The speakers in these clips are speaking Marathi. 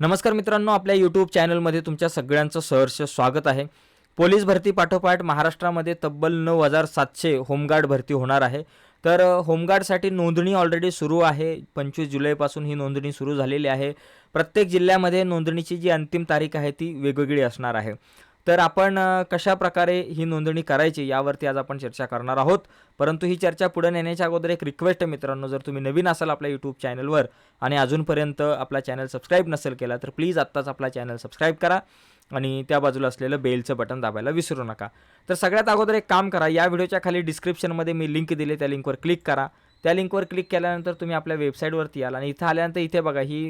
नमस्कार मित्रांनो आपल्या यूट्यूब चॅनलमध्ये तुमच्या सगळ्यांचं सहर्ष स्वागत आहे. पोलीस भरती पाठोपाठ महाराष्ट्रामध्ये तब्बल नऊ हजार सातशे होमगार्ड भरती होणार आहे. तर होमगार्डसाठी नोंदणी ऑलरेडी सुरू आहे. पंचवीस जुलैपासून ही नोंदणी सुरू झालेली आहे. प्रत्येक जिल्ह्यामध्ये नोंदणीची जी अंतिम तारीख आहे ती वेगवेगळी असणार आहे. तर आपण कशा प्रकारे ही नोंदणी करायची यावरती आज आपण चर्चा करणार आहोत. परंतु ही चर्चा पुढे नेण्याच्या अगोदर एक रिक्वेस्ट आहे मित्रांनो जर तुम्ही नवीन असाल आपल्या यूट्यूब चॅनलवर आणि अजूनपर्यंत आपला चॅनल सबस्क्राईब नसेल केला तर प्लीज आत्ताच आपला चॅनल सबस्क्राईब करा आणि त्या बाजूला असलेलं बेलचं बटन दाबायला विसरू नका. तर सगळ्यात अगोदर एक काम करा या व्हिडिओच्या खाली डिस्क्रिप्शनमध्ये मी लिंक दिले त्या लिंकवर क्लिक करा. त्या लिंकवर क्लिक केल्यानंतर तुम्ही आपल्या वेबसाईटवरती याल आणि इथं आल्यानंतर इथे बघा ही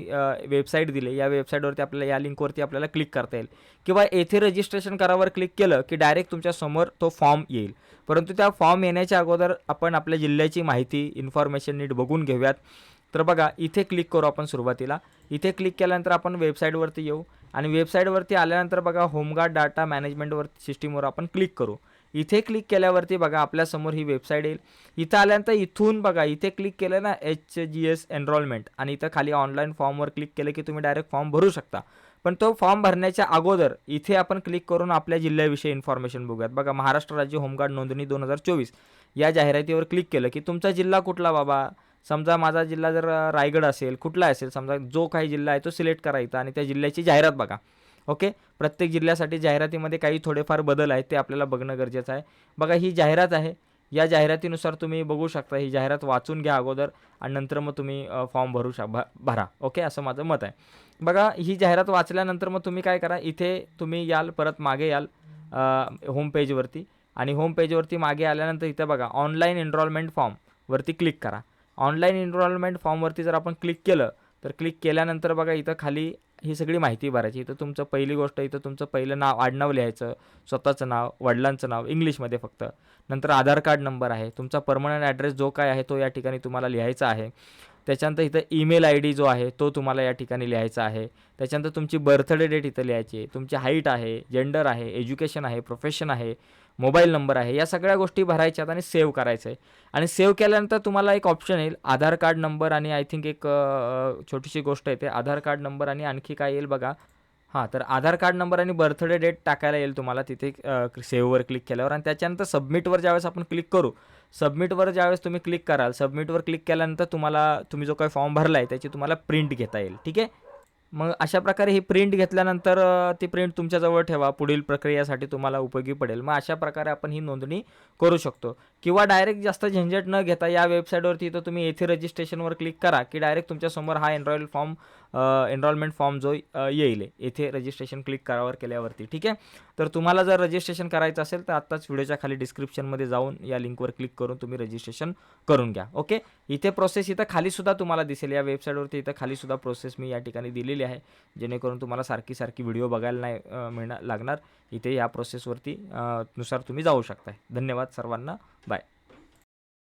वेबसाईट दिली. या वेबसाईटवरती आपल्याला या लिंकवरती आपल्याला क्लिक करता येईल. किंवा येथे रजिस्ट्रेशन करावर क्लिक केलं की डायरेक्ट तुमच्यासमोर तो फॉर्म येईल. परंतु त्या फॉर्म येण्याच्या अगोदर आपण आपल्या जिल्ह्याची माहिती इन्फॉर्मेशन नीट बघून घेऊयात. तर बघा इथे क्लिक करू आपण सुरुवातीला. इथे क्लिक केल्यानंतर आपण वेबसाईटवरती येऊ आणि वेबसाईटवरती आल्यानंतर बघा होमगार्ड डाटा मॅनेजमेंटवर सिस्टीमवर आपण क्लिक करू. इथे क्लिक केल्यावरती बघा आपल्यासमोर ही वेबसाईट येईल. इथं आल्यानंतर इथून बघा इथे क्लिक केलं ना एच जी एस एनरोलमेंट आणि इथं खाली ऑनलाईन फॉर्मवर क्लिक केलं की तुम्ही डायरेक्ट फॉर्म भरू शकता. पण तो फॉर्म भरण्याच्या अगोदर इथे आपण क्लिक करून आपल्या जिल्ह्याविषयी इन्फॉर्मेशन बघूयात. बघा महाराष्ट्र राज्य होमगार्ड नोंदणी दोन हजार चोवीस. या जाहिरातीवर क्लिक केलं की तुमचा जिल्हा कुठला बाबा? समजा माझा जिल्हा जर रायगड असेल कुठला असेल? समजा जो काही जिल्हा आहे तो सिलेक्ट करायचा आणि त्या जिल्ह्याची जाहिरात बघा. ओके? प्रत्येक जिल्ह्यासाठी जाहिरातीमध्ये काही थोडेफार बदल आहेत ते आपल्याला बघणं गरजेचं आहे. बघा ही जाहिरात आहे. या जाहिरातीनुसार तुम्ही बघू शकता ही जाहिरात वाचून घ्या अगोदर आणि नंतर मग तुम्ही फॉर्म भरू शक भ- भरा. ओके? असं माझं मत आहे. बघा ही जाहिरात वाचल्यानंतर मग तुम्ही काय करा इथे तुम्ही याल परत मागे याल होम पेजवरती आणि होम पेजवरती मागे आल्यानंतर इथे बघा ऑनलाईन एनरोलमेंट फॉर्मवरती क्लिक करा. ऑनलाईन एनरोलमेंट फॉर्मवरती जर आपण क्लिक केलं तर क्लिक केल्यानंतर बघा इथं खाली ही सगळी माहिती भरायची. इथं तुमचं पहिली गोष्ट इथं तुमचं पहिलं नाव आडनाव लिहायचं. स्वतःचं नाव वडिलांचं नाव इंग्लिशमध्ये फक्त. नंतर आधार कार्ड नंबर आहे. तुमचा परमनंट ॲड्रेस जो काय आहे तो या ठिकाणी तुम्हाला लिहायचा आहे. त्याच्यानंतर इथं ईमेल आय डी जो आहे तो तुम्हाला या ठिकाणी लिहायचा आहे. त्याच्यानंतर तुमची बर्थडे डेट इथं लिहायची आहे. तुमची हाईट आहे जेंडर आहे एज्युकेशन आहे प्रोफेशन आहे मोबाईल नंबर आहे या सगळ्या गोष्टी भरायच्यात आणि सेव्ह करायचं आहे आणि सेव्ह केल्यानंतर तुम्हाला एक ऑप्शन येईल आधार कार्ड नंबर आणि आय थिंक एक छोटीशी गोष्ट येते आधार कार्ड नंबर आणि आणखी काय येईल बघा. हां तर आधार कार्ड नंबर आणि बर्थडे डेट टाकायला येईल तुम्हाला तिथे सेव्हवर क्लिक केल्यावर. आणि त्याच्यानंतर सबमिटवर ज्यावेळेस आपण क्लिक करू सबमिटवर ज्यावेळेस तुम्ही क्लिक कराल सबमिटवर क्लिक केल्यानंतर तुम्हाला तुम्ही जो काही फॉर्म भरला आहे त्याची तुम्हाला प्रिंट घेता येईल. ठीक आहे? मग अशा प्रकारे ही प्रिंट घेतल्यानंतर ती प्रिंट तुमच्याजवळ ठेवा. पुढील प्रक्रियासाठी तुम्हाला उपयोगी पडेल. मग अशा प्रकारे आपण ही नोंदणी करू शकतो. किंवा डायरेक्ट जास्त झंझट न घेता या वेबसाईटवरती तर तुम्ही येथे रजिस्ट्रेशनवर क्लिक करा की डायरेक्ट तुमच्यासमोर हा एनरॉयल फॉर्म एनरॉलमेंट फॉर्म जो येईल. येथे रजिस्ट्रेशन क्लिक करावर केल्यावरती ठीक आहे? तर तुम्हाला जर रजिस्ट्रेशन करायचं असेल तर आत्ताच व्हिडिओच्या खाली डिस्क्रिप्शनमध्ये जाऊन या लिंकवर क्लिक करून तुम्ही रजिस्ट्रेशन करून घ्या ओके? इथे प्रोसेस इथं खालीसुद्धा तुम्हाला दिसेल. या वेबसाईटवरती इथं खालीसुद्धा प्रोसेस मी या ठिकाणी दिलेली आहे जेणेकरून तुम्हाला सारखी सारखी व्हिडिओ बघायला नाही मिळणार लागणार. इथे या प्रोसेसवरती नुसार तुम्ही जाऊ शकताय. धन्यवाद सर्वांना. बाय